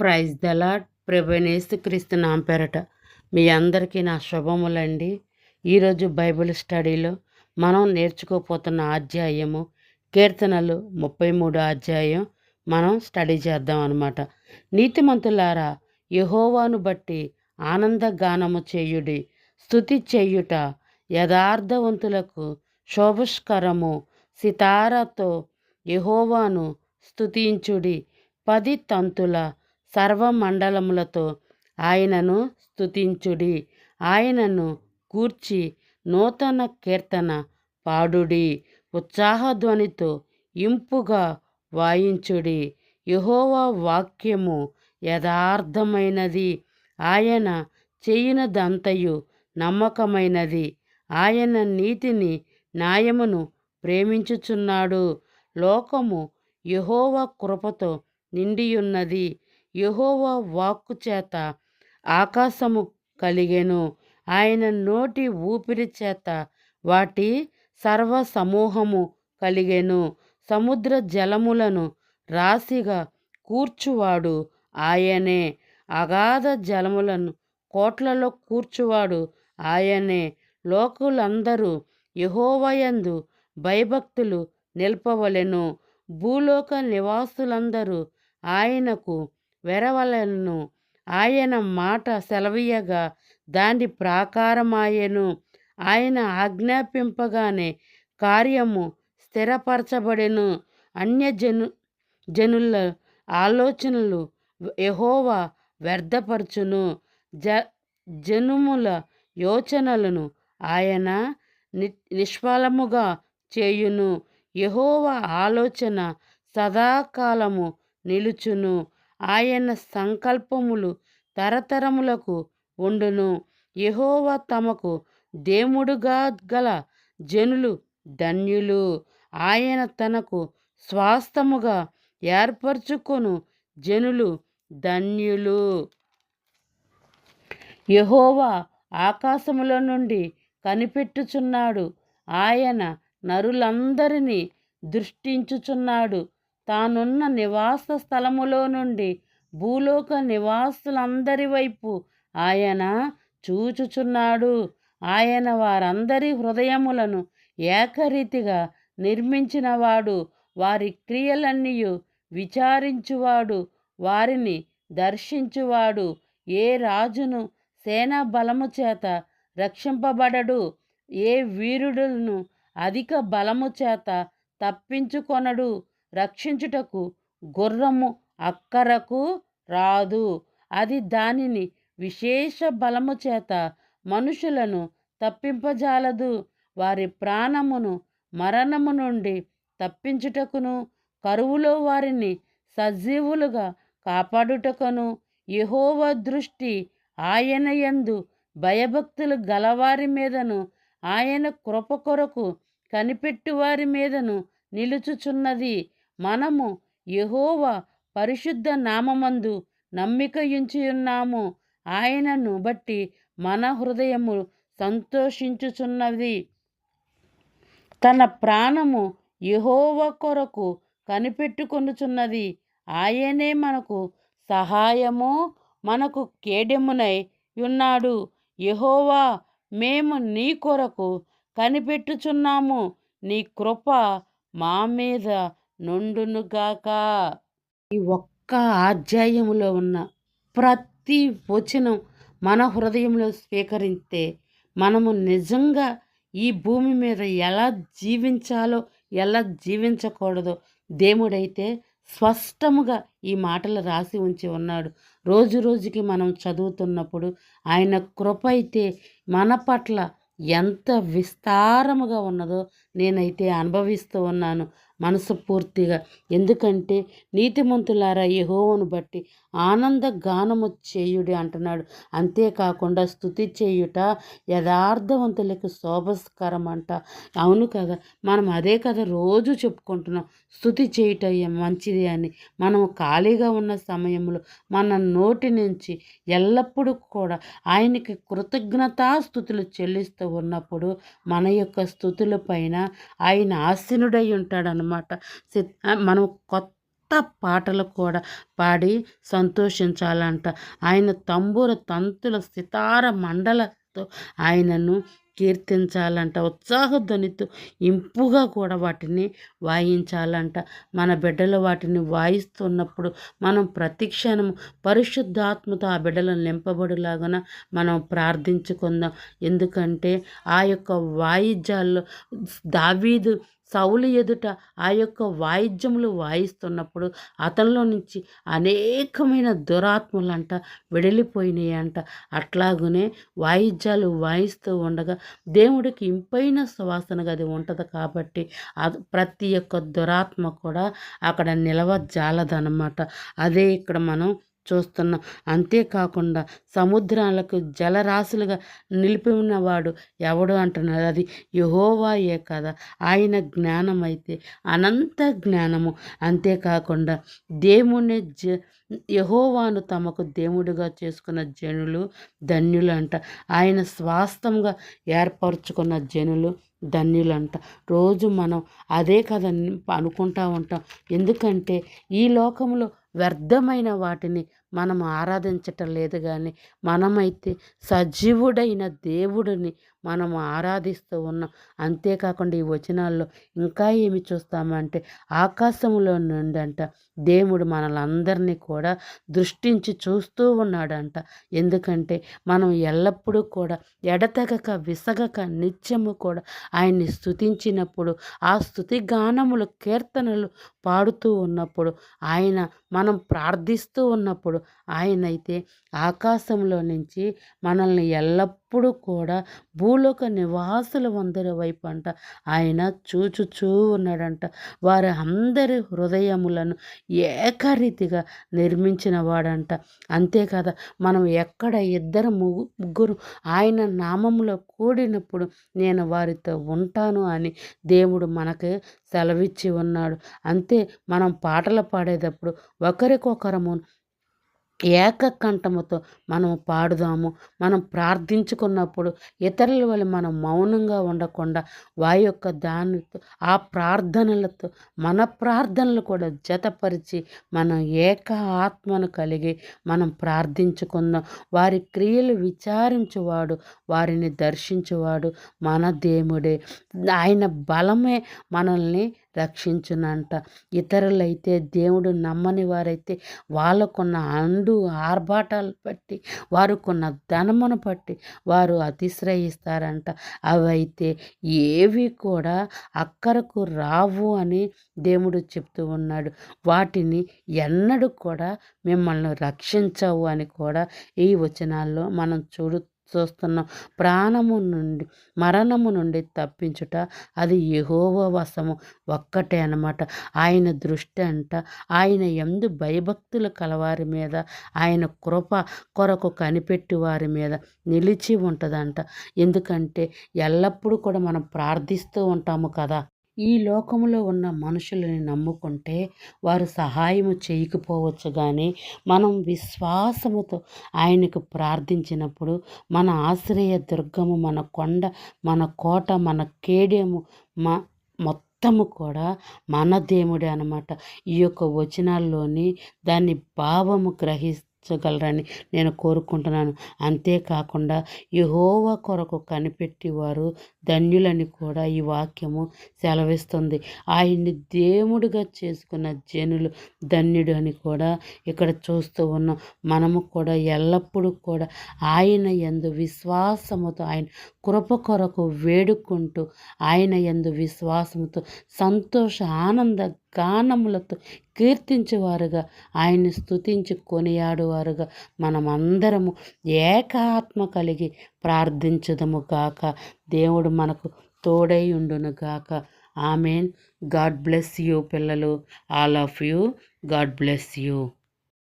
Praise the Lord ప్రభనేస్తు క్రీస్తు నాంపేరట మీ అందరికీ నా శుభములండి. ఈరోజు బైబిల్ స్టడీలో మనం నేర్చుకోపోతున్న అధ్యాయము కీర్తనలు ముప్పై మూడు అధ్యాయం మనం స్టడీ చేద్దాం అనమాట నీతిమంతులారా యహోవాను బట్టి ఆనందగానము చేయుడి స్థుతి చేయుట యథార్థవంతులకు శోభస్కరము సితారతో యహోవాను స్థుతించుడి పది తంతుల సర్వమండలములతో ఆయనను స్తుతించుడి. ఆయనను కూర్చి నూతన కీర్తన పాడుడి. ఉత్సాహధ్వనితో ఇంపుగా వాయించుడి. యహోవా వాక్యము యథార్థమైనది. ఆయన చేయినదంతయు నమ్మకమైనది. ఆయన నీతిని న్యాయమును ప్రేమించుచున్నాడు. లోకము యహోవా కృపతో నిండియున్నది. యహోవా వాక్కు చేత ఆకాశము కలిగెను. ఆయన నోటి ఊపిరి చేత వాటి సర్వ సమూహము కలిగెను. సముద్ర జలములను రాశిగా కూర్చువాడు ఆయనే. అగాధ జలములను కోట్లలో కూర్చువాడు ఆయనే. లోకులందరూ యహోవయందు భయభక్తులు నిల్పవలెను. భూలోక నివాసులందరూ ఆయనకు వెరవలను. ఆయన మాట సెలవీయగా దాని ప్రాకారమాయెను. ఆయన ఆజ్ఞాపింపగానే కార్యము స్థిరపరచబడెను. అన్యజను జనుల ఆలోచనలు యహోవా వ్యర్థపరచును. జ జనుముల యోచనలను ఆయన ని నిష్ఫలముగా చేయును. యహోవా ఆలోచన సదాకాలము నిలుచును. ఆయన సంకల్పములు తరతరములకు ఉండును. యహోవ తమకు దేవుడుగా గల జనులు ధన్యులు. ఆయన తనకు స్వాస్థముగా ఏర్పరచుకొను జనులు ధన్యులు. యహోవా ఆకాశముల నుండి కనిపెట్టుచున్నాడు. ఆయన నరులందరినీ దృష్టించుచున్నాడు. తానున్న నివాస స్థలములో నుండి భూలోక నివాసులందరి వైపు ఆయన చూచుచున్నాడు. ఆయన వారందరి హృదయములను ఏకరీతిగా నిర్మించినవాడు. వారి క్రియలన్నీ విచారించువాడు. వారిని దర్శించువాడు. ఏ రాజును సేనా బలము చేత రక్షింపబడడు. ఏ వీరుడును అధిక బలము చేత తప్పించుకొనడు. రక్షించుటకు గుర్రము అక్కరకు రాదు. అది దానిని విశేష బలము చేత మనుషులను తప్పింపజాలదు. వారి ప్రాణమును మరణము నుండి తప్పించుటకును కరువులో వారిని సజీవులుగా కాపాడుటకును. యహోవ దృష్టి ఆయన యందు భయభక్తులు గలవారి మీదను ఆయన కృప కొరకు కనిపెట్టువారి మీదను నిలుచుచున్నది. మనము యహోవ పరిశుద్ధ నామమందు నమ్మికయుంచియున్నాము. ఆయనను బట్టి మన హృదయము సంతోషించుచున్నది. తన ప్రాణము యహోవ కొరకు కనిపెట్టుకొనుచున్నది. ఆయనే మనకు సహాయము మనకు కేడెమునై ఉన్నాడు. యహోవా మేము నీ కొరకు కనిపెట్టుచున్నాము. నీ కృప మా మీద నుండునుగాక. ఈ ఒక్క అధ్యాయములో ఉన్న ప్రతి వచనం మన హృదయంలో స్వీకరిస్తే మనము నిజంగా ఈ భూమి మీద ఎలా జీవించాలో ఎలా జీవించకూడదో దేవుడైతే స్పష్టముగా ఈ మాటలు రాసి ఉంచి ఉన్నాడు. రోజు రోజుకి మనం చదువుతున్నప్పుడు ఆయన కృప అయితే మన పట్ల ఎంత విస్తారముగా ఉన్నదో నేనైతే అనుభవిస్తూ ఉన్నాను. మనసు పూర్తిగా. ఎందుకంటే నీతిమంతులారా యహోవను బట్టి ఆనంద గానము చేయుడి అంటున్నాడు. అంతేకాకుండా స్థుతి చేయుట యథార్థవంతులకు శోభస్కరం అంట అవును కదా మనం అదే కదా రోజు చెప్పుకుంటున్నాం. స్థుతి చేయుట మంచిది అని. మనం ఖాళీగా ఉన్న సమయంలో మన నోటి నుంచి ఎల్లప్పుడూ కూడా ఆయనకి కృతజ్ఞతాస్థుతులు చెల్లిస్తూ ఉన్నప్పుడు మన యొక్క స్థుతుల పైన ఆయన ఆసీనుడై ఉంటాడనమాట మనం కొత్త కొత్త పాటలు కూడా పాడి సంతోషించాలంట. ఆయన తంబూర తంతుల సితార మండలతో ఆయనను కీర్తించాలంట. ఉత్సాహధ్వనితో ఇంపుగా కూడా వాటిని వాయించాలంట. మన బిడ్డలు వాటిని వాయిస్తున్నప్పుడు మనం ప్రతిక్షణం పరిశుద్ధాత్మత పరిశుద్ధాత్మతో ఆ బిడ్డలను నింపబడిలాగన మనం ప్రార్థించుకుందాం. ఎందుకంటే ఆ యొక్క వాయిద్యాల్లో దావీదు సౌలు ఎదుట ఆ యొక్క వాయిద్యములు వాయిస్తున్నప్పుడు అతనిలో నుంచి అనేకమైన దురాత్మలంట వెడలిపోయినాయి అంట అట్లాగనే వాయిద్యాలు వాయిస్తూ ఉండగా దేవుడికి ఇంపైన సువాసనగా అది ఉంటుంది కాబట్టి ప్రతి ఒక్క దురాత్మ కూడా అక్కడ నిలవ జాలదనమాట. అదే ఇక్కడ మనం చూస్తున్నాం. అంతేకాకుండా సముద్రాలకు జలరాశులుగా నిలిపి ఉన్నవాడు ఎవడు అంటున్నారు అది యహోవాయే కదా. ఆయన జ్ఞానం అయితే అనంత జ్ఞానము. అంతేకాకుండా దేవుని జ యహోవాను తమకు దేవుడిగా చేసుకున్న జనులు ధన్యులు అంట ఆయన స్వాస్థంగా ఏర్పరచుకున్న జనులు ధన్యులంట. రోజు మనం అదే కదా అనుకుంటా ఉంటాం. ఎందుకంటే ఈ లోకంలో వ్యర్థమైన వాటిని మనం ఆరాధించటం లేదు కానీ మనమైతే సజీవుడైన దేవుడిని మనం ఆరాధిస్తూ ఉన్నాం. అంతేకాకుండా ఈ వచనాల్లో ఇంకా ఏమి చూస్తామంటే ఆకాశంలో నుండి అంట దేవుడు మనలందరినీ కూడా దృష్టించి చూస్తూ ఉన్నాడంట. ఎందుకంటే మనం ఎల్లప్పుడూ కూడా ఎడతెగక విసగక నిత్యము కూడా ఆయన్ని స్థుతించినప్పుడు ఆ స్థుతి గానములు కీర్తనలు పాడుతూ ఉన్నప్పుడు ఆయన మనం ప్రార్థిస్తూ ఉన్నప్పుడు ఆయన అయితే ఆకాశంలో నుంచి మనల్ని ఎల్లప్పుడూ కూడా భూ భూలోక నివాసుల వందరి వైపు అంట ఆయన చూచుచూ ఉన్నాడంట. వారి అందరి హృదయములను ఏకరీతిగా నిర్మించిన వాడంట అంతేకాదా మనం ఎక్కడ ఇద్దరు ముగ్గురు ఆయన నామంలో కూడినప్పుడు నేను వారితో ఉంటాను అని దేవుడు మనకు సెలవిచ్చి ఉన్నాడు. అంతే మనం పాటలు పాడేటప్పుడు ఒకరికొకరము ఏకకంఠముతో మనం పాడుదాము. మనం ప్రార్థించుకున్నప్పుడు ఇతరుల వల్ల మనం మౌనంగా ఉండకుండా వారి యొక్క దానితో ఆ ప్రార్థనలతో మన ప్రార్థనలు కూడా జతపరిచి మనం ఏక ఆత్మను కలిగి మనం ప్రార్థించుకుందాం. వారి క్రియలు విచారించువాడు వారిని దర్శించువాడు మన దేవుడే. ఆయన బలమే మనల్ని రక్షించునంట. ఇతరులైతే దేవుడు నమ్మని వారైతే వాళ్ళకున్న అండు ఆర్భాటాలు బట్టి వారుకున్న ధనమును బట్టి వారు అతిశ్రయిస్తారంట. అవైతే ఏవి కూడా అక్కరకు రావు అని దేవుడు చెప్తూ ఉన్నాడు. వాటిని ఎన్నడూ కూడా మిమ్మల్ని రక్షించవు అని కూడా ఈ వచనాల్లో మనం చూడు చూస్తున్నాం. ప్రాణము నుండి మరణము నుండి తప్పించుట అది యహోవ వశము. ఒక్కటే అనమాట ఆయన దృష్టి అంట ఆయన ఎందు భయభక్తులు కలవారి మీద ఆయన కృప కొరకు కనిపెట్టి వారి మీద నిలిచి ఉంటుందంట. ఎందుకంటే ఎల్లప్పుడూ కూడా మనం ప్రార్థిస్తూ ఉంటాము కదా. ఈ లోకములో ఉన్న మనుషులని నమ్ముకుంటే వారు సహాయము చేయకపోవచ్చు కానీ మనం విశ్వాసముతో ఆయనకు ప్రార్థించినప్పుడు మన ఆశ్రయ దుర్గము మన కొండ మన కోట మన కేడెము మా మొత్తము కూడా మన దేవుడే అనమాట ఈ యొక్క వచనాల్లోని దాని భావము గ్రహిస్తే తీర్చగలరని నేను కోరుకుంటున్నాను. అంతేకాకుండా యహోవ కొరకు కనిపెట్టేవారు ధన్యులని కూడా ఈ వాక్యము సెలవిస్తుంది. ఆయన్ని దేవుడిగా చేసుకున్న జనులు ధన్యుడు అని కూడా ఇక్కడ చూస్తూ ఉన్నాం. మనము కూడా ఎల్లప్పుడూ కూడా ఆయన ఎందు విశ్వాసముతో ఆయన కృప కొరకు వేడుకుంటూ ఆయన ఎందు విశ్వాసముతో సంతోష ఆనంద గానములతో కీర్తించేవారుగా. ఆయన్ని స్తుతించి కొనియాడువారుగా. మనమందరము ఏకాత్మ కలిగి ప్రార్థించదము గాక. దేవుడు మనకు తోడై ఉండును గాక. ఆమెన్. గాడ్ బ్లెస్ యూ పిల్లలు. All of you. God bless you.